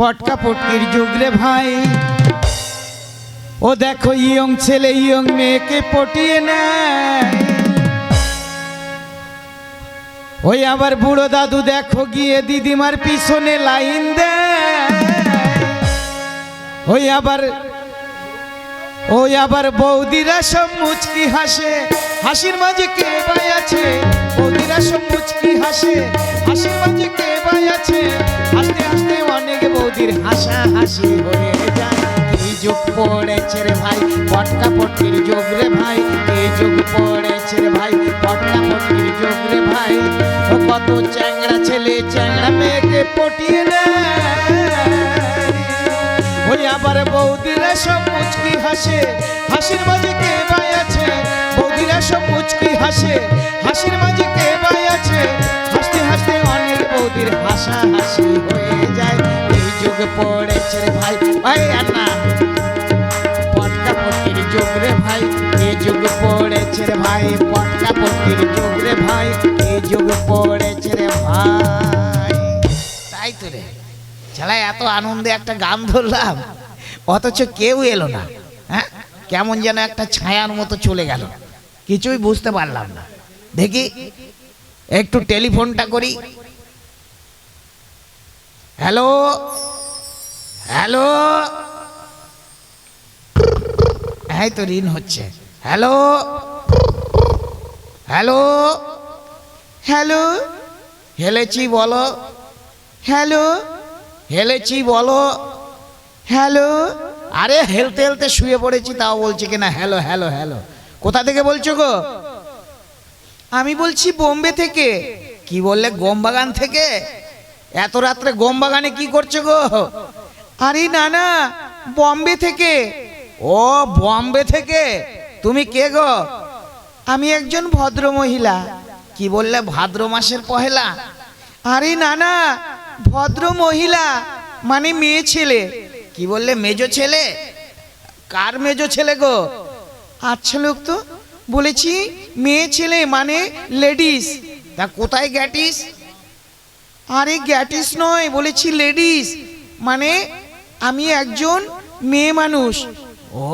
পটকা পটকির যুগ রে ভাই। ও দেখো ইয়ং ছেলে, ইয়ং মেয়েকে পটিয়ে নেয়। ওই আবার বুড়ো দাদু দেখো গিয়ে দিদিমার পিছনে লাইন দেয়। ওই আবার ওই আবার বৌদিরা সব মুচকি হাসে। হাসির মাঝে কে বাই আছে? বৌদিরা সব মুচকি হাসে। হাসির মাঝে কে বাই আছে? হাসতে হাসতে হাসা হাসি হয়ে যায়। কি যুগ পড়েছে রে ভাই পটকা পটকির যুগ রে ভাই। কি যুগ পড়েছে রে ভাই পটকা পটকির যুগ রে ভাই। কত চ্যাংড়া ছেলে, চ্যাংড়া মেয়েকে পটিয়ে নেয়। ওই আবার বৌদিরা সব মুচকি হাসে, হাসির মাঝে কে বাই আছে বৌদিরা সব মুচকি হাসে, হাসির মাঝে কে রে ভাই ভাই আর পটকা পটকির যুগ রে ভাই এই যুগ পড়েছে রে ভাই। পটকা পটকির যুগ রে ভাই এই যুগ পড়েছে রে ভাই। তাই তো রে। ছেলে এত আনন্দে একটা গান ধরলাম, অথচ কেউ এলো না হ্যাঁ? কেমন যেন একটা ছায়ার মতো চলে গেল। কিছুই বুঝতে পারলাম না। দেখি, একটু টেলিফোনটা করি। হ্যালো? হ্যালো? হ্যাঁ তো ঋণ হচ্ছে। হ্যালো? হ্যালো? হ্যালো? হেলেছি বলো। হ্যালো? হেলেছি বলো। হ্যালো? আরে হেলতে হেলতে শুয়ে পড়েছি তাও বলছে কিনা হ্যালো হ্যালো হ্যালো। কোথা থেকে বলছো গো? আমি বলছি বোম্বে থেকে। কি বললে গম বাগান থেকে? এত রাত্রে গম বাগানে কি করছ গো? আরে না না বম্বে থেকে। ও বম্বে থেকে? তুমি কে গো? আমি একজন ভদ্র মহিলা কি বললে ভাদ্র মাসের পহেলা? আরে না না ভদ্র মহিলা মানে মেয়ে ছেলে। কি বললে মেজো ছেলে? কার মেজো ছেলে গো? আচ্ছা লোক তো বলেছি মেয়ে ছেলে মানে লেডিস। তা কোথায় গ্যাটিস? আরে গ্যাটিস নয় বলেছি লেডিস মানে আমি একজন মেয়ে মানুষ। ও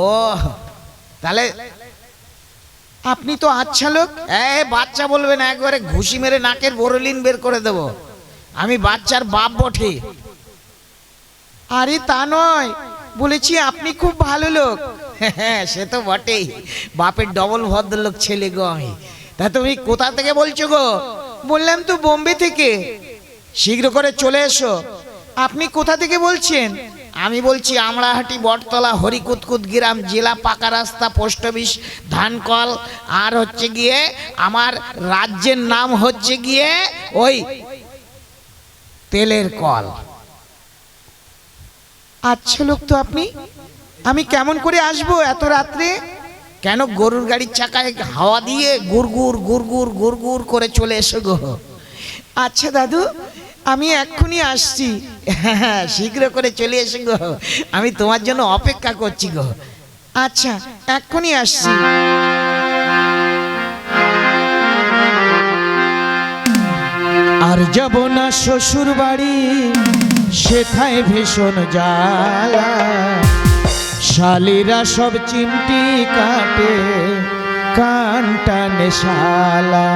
তাহলে আপনি তো আচ্ছা লোক এ বাচ্চা বলবে না একবারে ঘুষি মেরে নাকের বরলিন বের করে দেব। আমি বাচ্চার বাপ বটে। আরে তা নয় বলেছি আপনি খুব ভালো লোক। হ্যাঁ সে তো বটেই বাপের ডবল ভদ্রলোক ছেলে গো আমি। তা তুমি কোথা থেকে বলছো গো? বললাম তো বোম্বে থেকে। শীঘ্র করে চলে এসো। আপনি কোথা থেকে বলছেন? আমি বলছি আমড়াহাটি বটতলা হরিকুতকুত গ্রাম জেলা পাকা রাস্তা পোস্ট অফিস ধানকল আর হচ্ছে গিয়ে আমার রাজ্যের নাম হচ্ছে গিয়ে ওই তেলের কল। আচ্ছা লোক তো আপনি আমি কেমন করে আসব এত রাত্রে? কেন গরুর গাড়ির চাকায় হাওয়া দিয়ে গুড়গুড় গুড়গুড় গুড়গুড় করে চলে এসো গো। আচ্ছা দাদু আমি এক্ষুনি আসছি। হ্যাঁ শীঘ্র করে চলে এসে গো। আমি তোমার জন্য অপেক্ষা করছি গো। আচ্ছা এক্ষুনি আসছি। আর যাব না শ্বশুর বাড়ি, সেথায় ভীষণ জ্বালা। শালিরা সব চিমটি কাটে কান টানে শালা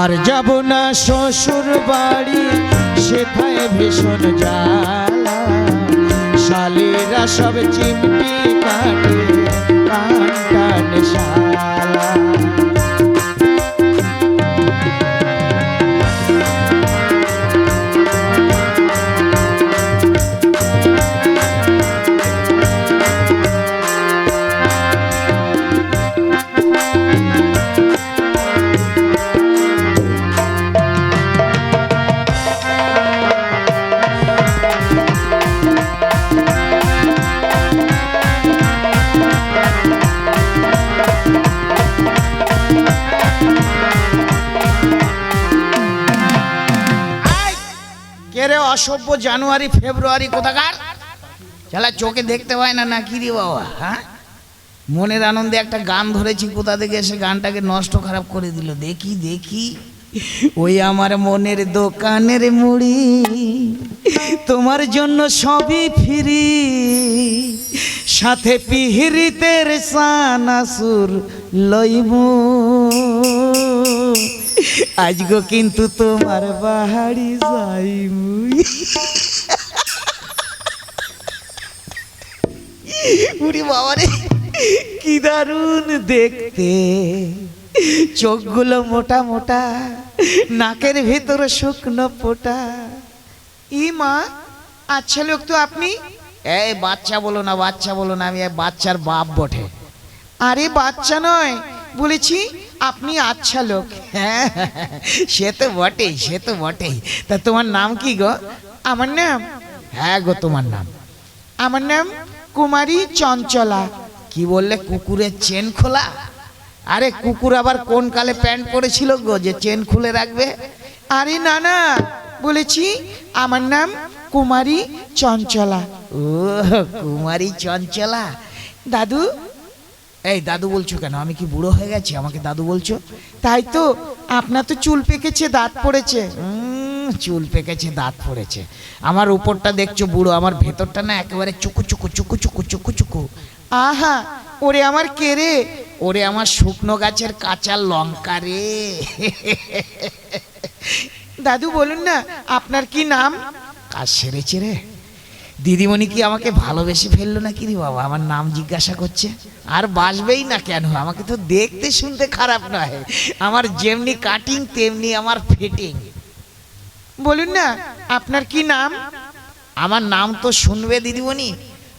আর যাব না শ্বশুর বাড়ি সেথায় ভীষণ জ্বালা। শালিরা সব চিমটি কাটে অসভ্য জানুয়ারি, ফেব্রুয়ারি কোথাকার? চালা চোখে দেখতে পায় না না কি রে বাবা হ্যাঁ? মনের আনন্দে একটা গান ধরেছি, কোথা থেকে এসে গানটাকে নষ্ট খারাপ করে দিল? দেখি দেখি। ওই আমার মনের দোকানের মুড়ি, তোমার জন্য সবই ফিরি। সাথে পিহিরিতের সানাসুর লইমু। আজগো কিন্তু তোমার বাহারি যাইমু। উরি বাবারে, কি দারুণ দেখতে। চোখগুলো মোটা মোটা, নাকের ভেতরে শুকনো পোটা ই মা আচ্ছা লোক তো আপনি। এই বাচ্চা বলো না, বাচ্চা বলো না, আমি বাচ্চার বাপ বটে। আরে বাচ্চা নয়, বলেছি আপনি আচ্ছা লোক। হ্যাঁ সে তো বটেই, সে তো বটেই। তা তোমার নাম কি গো? আমার নাম? হ্যাঁ গো, তোমার নাম। আমার নাম কুমারী চঞ্চলা। কি বললে, কুকুরের চেন খোলা? আরে কুকুর আবার কোন কালে প্যান্ট পরেছিল গো যে চেন খুলে রাখবে? আরে না না, বলেছি আমার নাম কুমারী চঞ্চলা। ও কুমারী চঞ্চলা। দাদু এই দাদু বলছো কেন? আমি কি বুড়ো হয়ে গেছি? আমাকে দাদু বলছো? তাই তো আপনার তো চুল পেকেছে দাঁত পড়েছে। চুল পেকেছে দাঁত পড়েছে। আমার উপরটা দেখছ বুড়ো আমার ভেতরটা না একেবারে চুকু চুকু চুকু চুকু চুকু চুকু। আহা ওরে আমার কে রে? ওরে আমার শুকনো গাছের কাঁচা লঙ্কা রে। দাদু বলুন না আপনার কি নাম? কাজ সেরেছে রে? দিদিমণি কি আমাকে ভালোবেসে ফেলল নাকি রে বাবা? আমার নাম জিজ্ঞাসা করছে। আর বাসবেই না কেন? আমাকে তো দেখতে শুনতে খারাপ নয়। আমার যেমনি কাটিং তেমনি আমার ফিটিং বলুন না আপনার কি নাম? আমার নাম তো শুনবে দিদিমণি।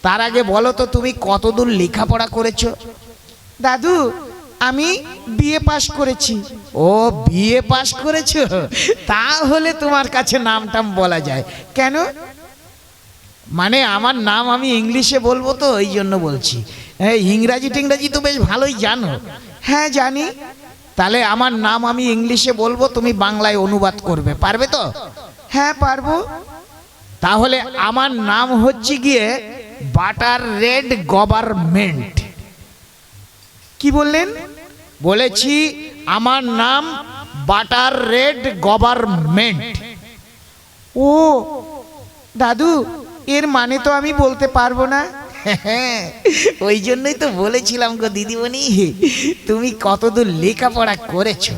তার আগে বলো তো তুমি কতদূর লেখাপড়া করেছ? দাদু আমি বিএ পাশ করেছি। ও বিএ পাশ করেছ? তাহলে তোমার কাছে নাম টাম বলা যায়। কেন? মানে আমার নাম আমি ইংলিশে বলব তো এই জন্য বলছি। হ্যাঁ ইংরাজি টিংরাজি তো বেশ ভালোই জানো। হ্যাঁ জানি। তাহলে আমার নাম আমি ইংলিশে বলব তুমি বাংলায় অনুবাদ করবে। পারবে তো? হ্যাঁ পারব। তাহলে আমার নাম হচ্ছে গিয়ে বাটার রেড গভর্নমেন্ট কি বললেন? বলেছি আমার নাম বাটার রেড গভর্নমেন্ট ও দাদু এর মানে তো আমি বলতে পারব না। ওই জন্যই তো বলেছিলাম গো দিদিমণি তুমি কতদূর লেখাপড়া করেছ?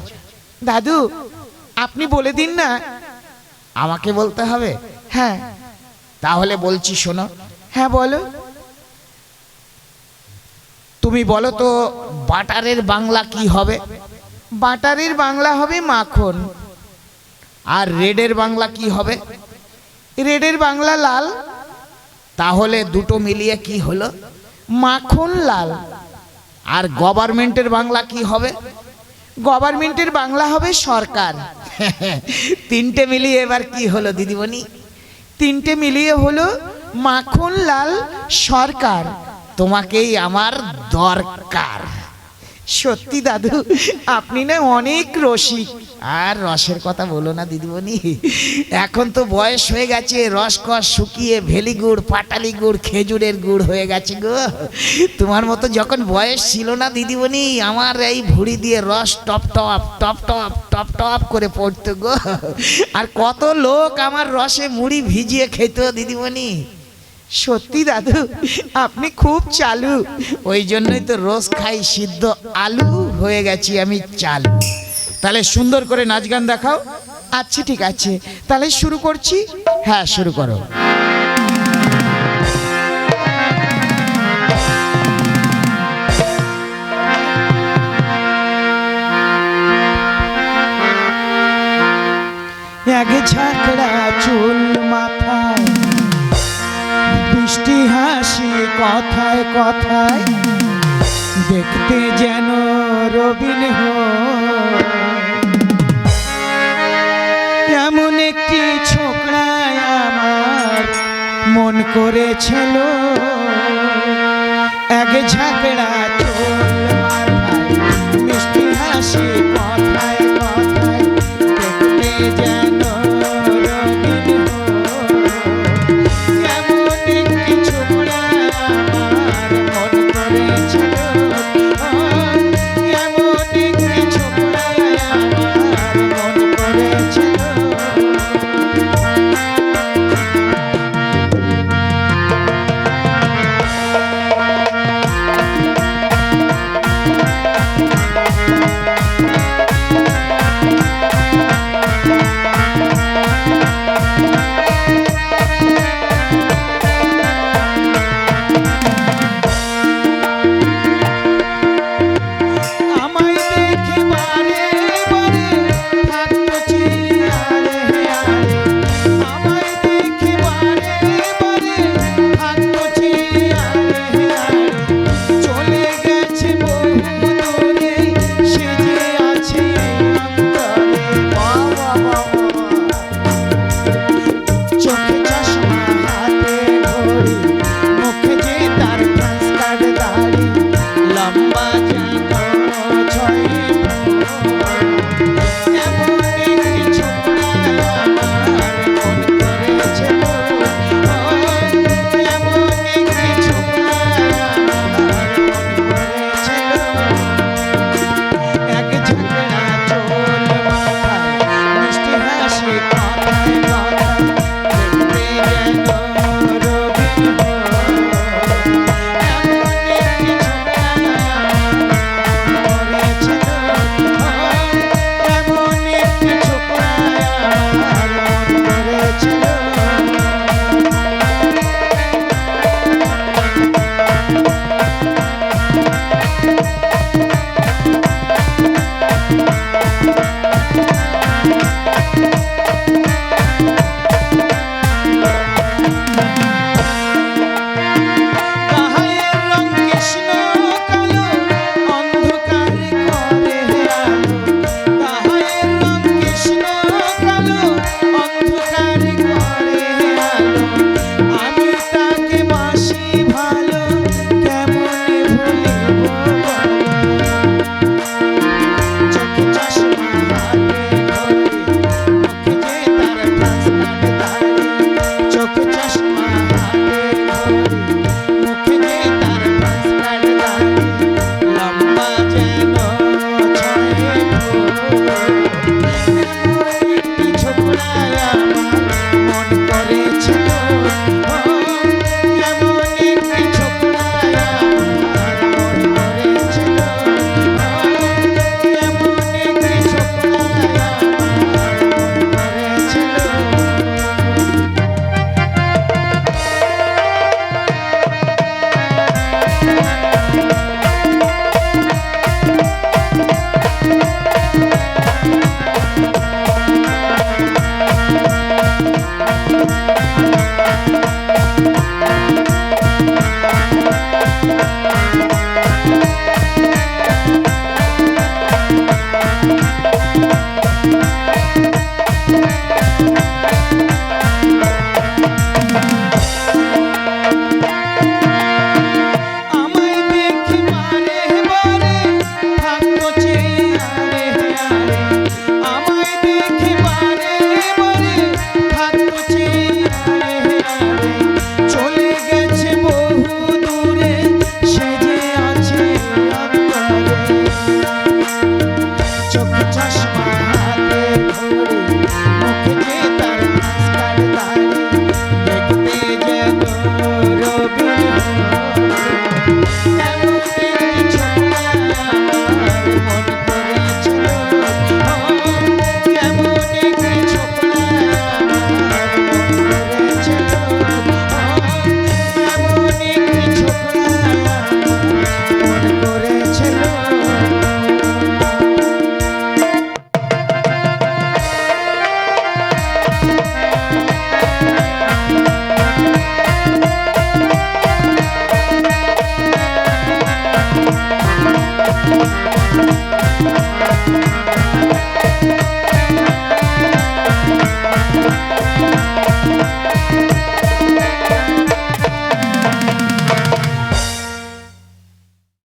দাদু আপনি বলে দিন না। আমাকে বলতে হবে? হ্যাঁ। তাহলে বলছি শোনো। হ্যাঁ বলো। তুমি বলো তো বাটারের বাংলা কি হবে? বাটারের বাংলা হবে মাখন। আর রেডের বাংলা কি হবে? রেডের বাংলা লাল। তাহলে দুটো মিলিয়ে কি হলো? মাখন লাল। আর গভর্নমেন্টের বাংলা কি হবে? গভর্নমেন্টের বাংলা হবে সরকার। তিনটে মিলিয়ে এবার কি হলো দিদিমণি? তিনটে মিলিয়ে হলো মাখন লাল সরকার। তোমাকেই আমার দরকার। সত্যি দাদু, আপনি না অনেক রসিক। আর রসের কথা বলো না, দিদিমণি। এখন তো বয়স হয়ে গেছে রসকস শুকিয়ে ভেলি গুড়, পাটালি গুড়, খেজুরের গুড় হয়ে গেছে গো। তোমার মতো যখন বয়স ছিল না, দিদিমণি, আমার এই ভুড়ি দিয়ে রস টপ টপ টপ টপ টপ টপ করে পড়তো গো। আর কত লোক আমার রসে মুড়ি ভিজিয়ে খেত, দিদিমণি। সত্যি দাদু, আপনি খুব চালু। ওই জন্যই তো রোজ খাই সিদ্ধ আলু, হয়ে গেছি আমি চালু। তাহলে সুন্দর করে নাচ গান দেখাও। আচ্ছা ঠিক আছে। তাহলে শুরু করছি? হ্যাঁ শুরু করো। এক ঝাঁকড়া চুল কথায় কথায় দেখতে যেন রবিন এমন একটি ছোকরায় আমার মন করেছিল। এক ঝাঁকড়া